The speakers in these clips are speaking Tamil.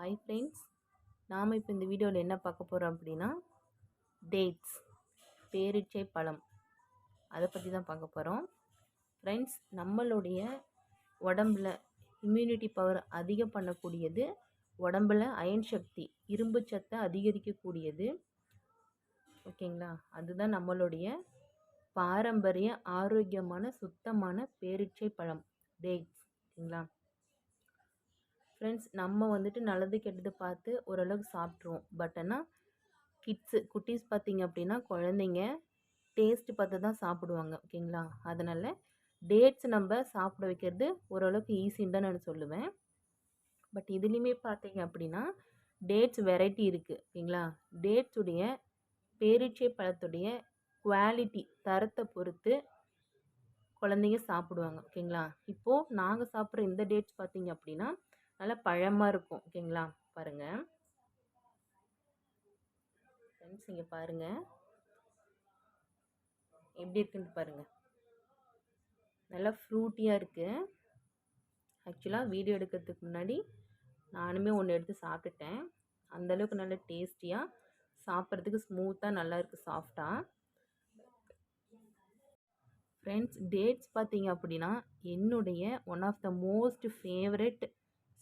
ஹாய் ஃப்ரெண்ட்ஸ் நாம் இப்போ இந்த வீடியோவில் என்ன பார்க்க போகிறோம் அப்படின்னா டேட்ஸ் பேரிச்சை பழம். அதை பற்றி தான் பார்க்க போகிறோம் ஃப்ரெண்ட்ஸ் நம்மளுடைய உடம்புல இம்யூனிட்டி பவர் அதிகம் பண்ணக்கூடியது உடம்புல அயன் சக்தி இரும்பு சத்தை அதிகரிக்கக்கூடியது. ஓகேங்களா? அதுதான் நம்மளுடைய பாரம்பரிய ஆரோக்கியமான சுத்தமான பேரிச்சை பழம் டேட்ஸ் ஓகேங்களா? ஃப்ரெண்ட்ஸ் நம்ம வந்துட்டு நல்லது கெட்டது பார்த்து ஓரளவுக்கு சாப்பிட்ருவோம். பட் ஆனால் கிட்ஸு குட்டீஸ் பார்த்திங்க அப்படின்னா குழந்தைங்க டேஸ்ட்டு பார்த்து தான் சாப்பிடுவாங்க ஓகேங்களா? அதனால் டேட்ஸ் நம்ம சாப்பிட வைக்கிறது ஓரளவுக்கு ஈஸின்னு தான் நான் சொல்லுவேன். பட் இதுலேயுமே பார்த்தீங்க அப்படின்னா டேட்ஸ் வெரைட்டி இருக்குது ஓகேங்களா? டேட்ஸுடைய பேரீச்சை பழத்துடைய குவாலிட்டி தரத்தை பொறுத்து குழந்தைங்க சாப்பிடுவாங்க ஓகேங்களா? இப்போது நாங்கள் சாப்பிட்ற இந்த டேட்ஸ் பார்த்தீங்க அப்படின்னா நல்லா பழமாக இருக்கும். ஓகேங்களா? பாருங்கள் ஃப்ரெண்ட்ஸ் இங்கே பாருங்கள் எப்படி இருக்குன்னு பாருங்கள் நல்லா ஃப்ரூட்டியாக இருக்குது ஆக்சுவலாக வீடியோ எடுக்கிறதுக்கு முன்னாடி நானுமே ஒன்று எடுத்து சாப்பிட்டுட்டேன். அந்தளவுக்கு நல்ல டேஸ்டியாக சாப்பிட்றதுக்கு ஸ்மூத்தாக நல்லா இருக்குது சாஃப்டாக ஃப்ரெண்ட்ஸ் டேட்ஸ் பார்த்தீங்க அப்படின்னா என்னுடைய one of the most favourite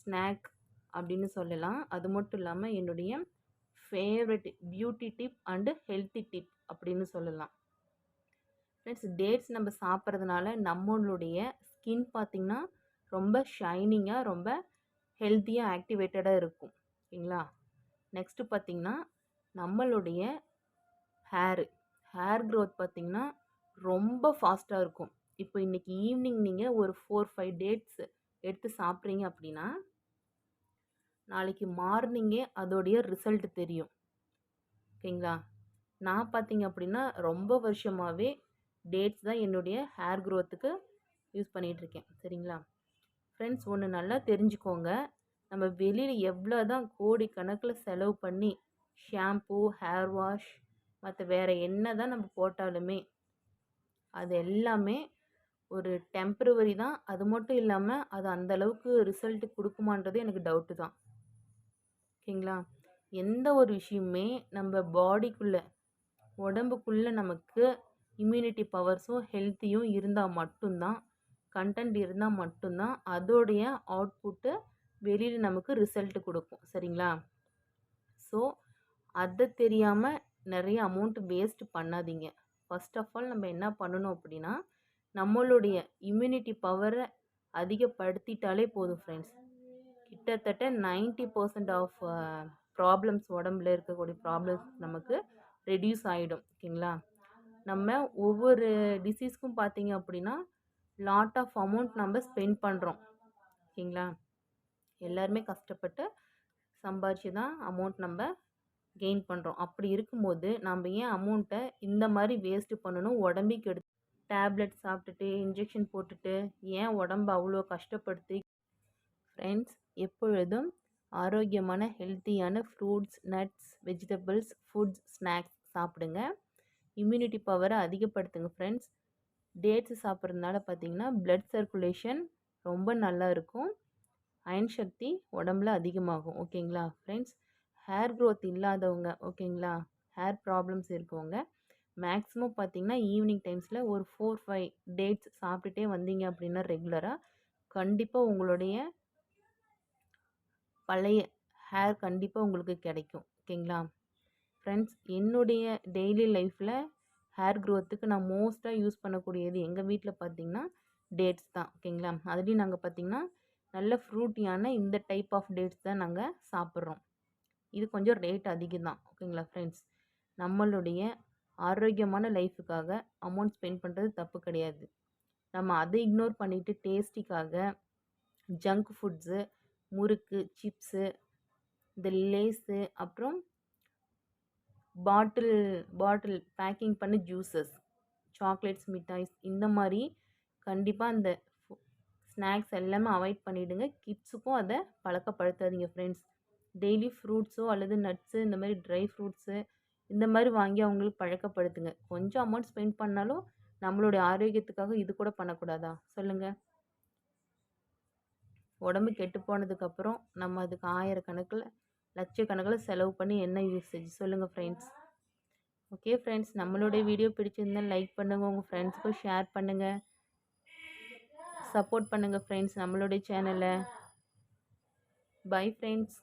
snack அப்படின்னு சொல்லலாம். அது மட்டும் இல்லாமல் என்னுடைய favourite beauty tip and healthy tip அப்படின்னு சொல்லலாம். ஃப்ரெண்ட்ஸ் டேட்ஸ் நம்ம சாப்பிட்றதுனால நம்மளுடைய ஸ்கின் பார்த்திங்கன்னா ரொம்ப ஷைனிங்காக ரொம்ப ஹெல்த்தியாக ஆக்டிவேட்டடாக இருக்கும். ஓகேங்களா நெக்ஸ்ட்டு பார்த்திங்கன்னா நம்மளுடைய ஹேரு ஹேர் க்ரோத் பார்த்திங்கன்னா ரொம்ப ஃபாஸ்ட்டாக இருக்கும். இப்போ இன்றைக்கி ஈவினிங் நீங்கள் ஒரு ஃபோர் ஃபைவ் டேட்ஸு எடுத்து சாப்பிட்றீங்க அப்படின்னா நாளைக்கு மார்னிங்கே அதோடைய ரிசல்ட் தெரியும். ஓகேங்களா? நான் பார்த்தீங்க அப்படின்னா ரொம்ப வருஷமாகவே டேட்ஸ் தான் என்னுடைய ஹேர் க்ரோத்துக்கு யூஸ் பண்ணிகிட்ருக்கேன். சரிங்களா? ஃப்ரெண்ட்ஸ் ஒன்று நல்லா தெரிஞ்சுக்கோங்க. நம்ம வெளியில் எவ்வளோ தான் கோடி கணக்கில் செலவு பண்ணி ஷாம்பூ ஹேர் வாஷ் மற்ற வேறு என்ன தான் நம்ம போட்டாலுமே அது எல்லாமே ஒரு டெம்ப்ரவரி தான். அது மட்டும் இல்லாமல் அது அந்தளவுக்கு ரிசல்ட்டு கொடுக்குமான்றது எனக்கு டவுட்டு தான். ஓகேங்களா? எந்த ஒரு விஷயமே நம்ம பாடிக்குள்ளே உடம்புக்குள்ளே நமக்கு இம்யூனிட்டி பவர்ஸும் ஹெல்த்தியும் இருந்தால் மட்டும்தான் கண்டென்ட் இருந்தால் மட்டும்தான் அதோடைய அவுட்புட்டு வெளியில் நமக்கு ரிசல்ட்டு கொடுக்கும். சரிங்களா? ஸோ அதை தெரியாமல் நிறைய அமௌண்ட் வேஸ்ட் பண்ணாதீங்க. ஃபஸ்ட் ஆஃப் ஆல் நம்ம என்ன பண்ணணும் அப்படின்னா நம்மளுடைய இம்யூனிட்டி பவரை அதிகப்படுத்திட்டாலே போதும் ஃப்ரெண்ட்ஸ் கிட்டத்தட்ட நைன்ட்டி பர்சன்ட் ஆஃப் ப்ராப்ளம்ஸ் உடம்புல இருக்கக்கூடிய ப்ராப்ளம்ஸ் நமக்கு ரெடியூஸ் ஆகிடும் ஓகேங்களா? நம்ம ஒவ்வொரு டிசீஸ்க்கும் பார்த்தீங்க அப்படின்னா லாட் ஆஃப் அமௌண்ட் நம்ம ஸ்பெண்ட் பண்ணுறோம் ஓகேங்களா? எல்லாருமே கஷ்டப்பட்டு சம்பாரித்து தான் அமௌண்ட் நம்ம கெயின் பண்ணுறோம் அப்படி இருக்கும்போது நம்ம ஏன் அமௌண்ட்டை இந்த மாதிரி வேஸ்ட்டு பண்ணணும்? உடம்புக்கு எடுத்து டேப்லெட் சாப்பிட்டுட்டு இன்ஜெக்ஷன் போட்டுட்டு ஏன் உடம்பு அவ்வளோ கஷ்டப்படுத்தி? ஃப்ரெண்ட்ஸ் எப்பொழுதும் ஆரோக்கியமான ஹெல்த்தியான fruits nuts vegetables foods snacks சாப்பிடுங்க. இம்யூனிட்டி பவரை அதிகப்படுத்துங்க ஃப்ரெண்ட்ஸ். டேட்ஸ் சாப்பிட்றதுனால பார்த்திங்கன்னா ப்ளட் சர்க்குலேஷன் ரொம்ப நல்லா இருக்கும். அயன் சக்தி உடம்புல அதிகமாகும். ஓகேங்களா? ஃப்ரெண்ட்ஸ் ஹேர் க்ரோத் இல்லாதவங்க ஓகேங்களா? ஹேர் ப்ராப்ளம்ஸ் இருக்கவங்க மேக்ஸிமம் பார்த்திங்கன்னா ஈவினிங் டைம்ஸில் ஒரு ஃபோர் ஃபைவ் டேட்ஸ் சாப்பிட்டுட்டே வந்தீங்க அப்படின்னா ரெகுலராக கண்டிப்பாக உங்களுடைய பழைய ஹேர் கண்டிப்பாக உங்களுக்கு கிடைக்கும். ஓகேங்களா? ஃப்ரெண்ட்ஸ் என்னுடைய டெய்லி லைஃப்பில் ஹேர் க்ரோத்துக்கு நான் மோஸ்ட்டாக யூஸ் பண்ணக்கூடியது எங்கள் வீட்டில் பார்த்திங்கன்னா டேட்ஸ் தான். ஓகேங்களா? அதுலேயும் நாங்கள் பார்த்திங்கன்னா நல்ல ஃப்ரூட்டியான இந்த டைப் ஆஃப் டேட்ஸ் தான் நாங்கள் சாப்பிட்றோம். இது கொஞ்சம் ரேட் அதிகம் தான். ஓகேங்களா ஃப்ரெண்ட்ஸ் நம்மளுடைய ஆரோக்கியமான லைஃபுக்காக அமௌண்ட் ஸ்பெண்ட் பண்ணுறது தப்பு கிடையாது. நம்ம அதை இக்னோர் பண்ணிவிட்டு டேஸ்டிக்காக ஜங்க் ஃபுட்ஸு முறுக்கு சிப்ஸு இந்த லேஸு அப்புறம் பாட்டில் பாட்டில் பேக்கிங் பண்ண ஜூஸஸ் சாக்லேட்ஸ் மிட்டாய்ஸ் இந்த மாதிரி கண்டிப்பாக அந்த ஸ்நாக்ஸ் எல்லாமே அவாய்ட் பண்ணிவிடுங்க கிட்ஸுக்கும் அதை பழக்கப்படுத்தாதீங்க ஃப்ரெண்ட்ஸ். டெய்லி ஃப்ரூட்ஸோ அல்லது நட்ஸு இந்த மாதிரி ட்ரை ஃப்ரூட்ஸு இந்த மாதிரி வாங்கி அவங்களுக்கு பழக்கப்படுத்துங்க. கொஞ்சம் அமௌண்ட் ஸ்பெண்ட் பண்ணாலும் நம்மளுடைய ஆரோக்கியத்துக்காக இது கூட பண்ணக்கூடாதா? சொல்லுங்கள் உடம்பு கெட்டு போனதுக்கப்புறம் நம்ம அதுக்கு ஆயிரக்கணக்கில் லட்சக்கணக்கில் செலவு பண்ணி என்ன யூசேஜ் சொல்லுங்கள் ஃப்ரெண்ட்ஸ் ஓகே ஃப்ரெண்ட்ஸ் நம்மளுடைய வீடியோ பிடிச்சிருந்தா லைக் பண்ணுங்கள் உங்கள் ஃப்ரெண்ட்ஸுக்கும் ஷேர் பண்ணுங்கள் சப்போர்ட் பண்ணுங்கள் ஃப்ரெண்ட்ஸ் நம்மளுடைய சேனலை பை ஃப்ரெண்ட்ஸ்